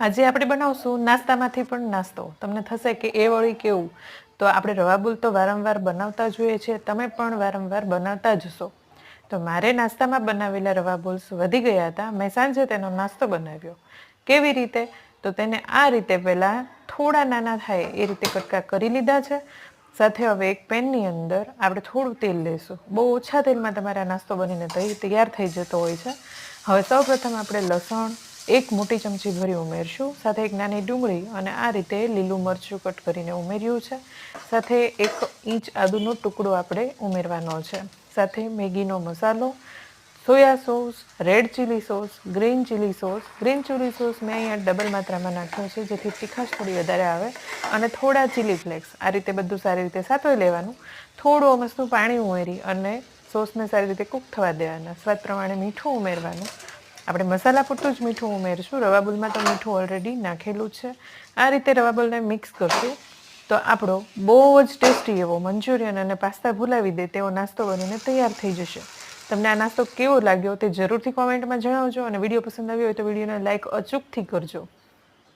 આજે આપણે બનાવશું નાસ્તામાંથી પણ નાસ્તો. તમને થશે કે એ વળી કેવું? તો આપણે રવા બોલ તો વારંવાર બનાવતા જોઈએ છીએ, તમે પણ વારંવાર બનાવતા જ હશો. તો મારે નાસ્તામાં બનાવેલા રવા બોલ્સ વધી ગયા હતા, મેં સાંજે તેનો નાસ્તો બનાવ્યો. કેવી રીતે? તો તેને આ રીતે પહેલાં થોડા નાના થાય એ રીતે કટકા કરી લીધા છે. સાથે હવે એક પેનની અંદર આપણે થોડું તેલ લઈશું બહુ ઓછા તેલમાં તમારા નાસ્તો બનીને તૈયાર થઈ જતો હોય છે. હવે સૌપ્રથમ આપણે લસણ એક મોટી ચમચી ભરી ઉમેરશું, સાથે એક નાની ડુંગળી અને આ રીતે લીલું મરચું કટ કરીને ઉમેર્યું છે. સાથે એક ઇંચ આદુનો ટુકડો આપણે ઉમેરવાનો છે. સાથે મેગીનો મસાલો, soya sauce, red chilli sauce, green chilli sauce. Green chilli sauce મેં અહીંયા ડબલ માત્રામાં નાખ્યો છે, જેથી તીખાશ થોડી વધારે આવે. અને થોડા ચીલી ફ્લેક્સ, આ રીતે બધું સારી રીતે સાતવી લેવાનું. થોડું અમસ્તું પાણી ઉમેરી અને સોસને સારી રીતે કૂક થવા દેવાના. સ્વાદ પ્રમાણે મીઠું ઉમેરવાનું. આપણે મસાલા પૂરતું જ મીઠું ઉમેરશું. રવાબુલમાં તો મીઠું ઓલરેડી નાખેલું છે. આ રીતે રવાબુલને મિક્સ કરશું. તો આપણો બહુ જ ટેસ્ટી એવો મંચુરિયન અને પાસ્તા ભૂલાવી દે તેવો નાસ્તો બનીને તૈયાર થઈ જશે. તમને આ નાસ્તો કેવો લાગ્યો તે જરૂરથી કોમેન્ટમાં જણાવજો અને વીડિયો પસંદ આવ્યો હોય તો વિડીયોને લાઇક અચૂકથી કરજો.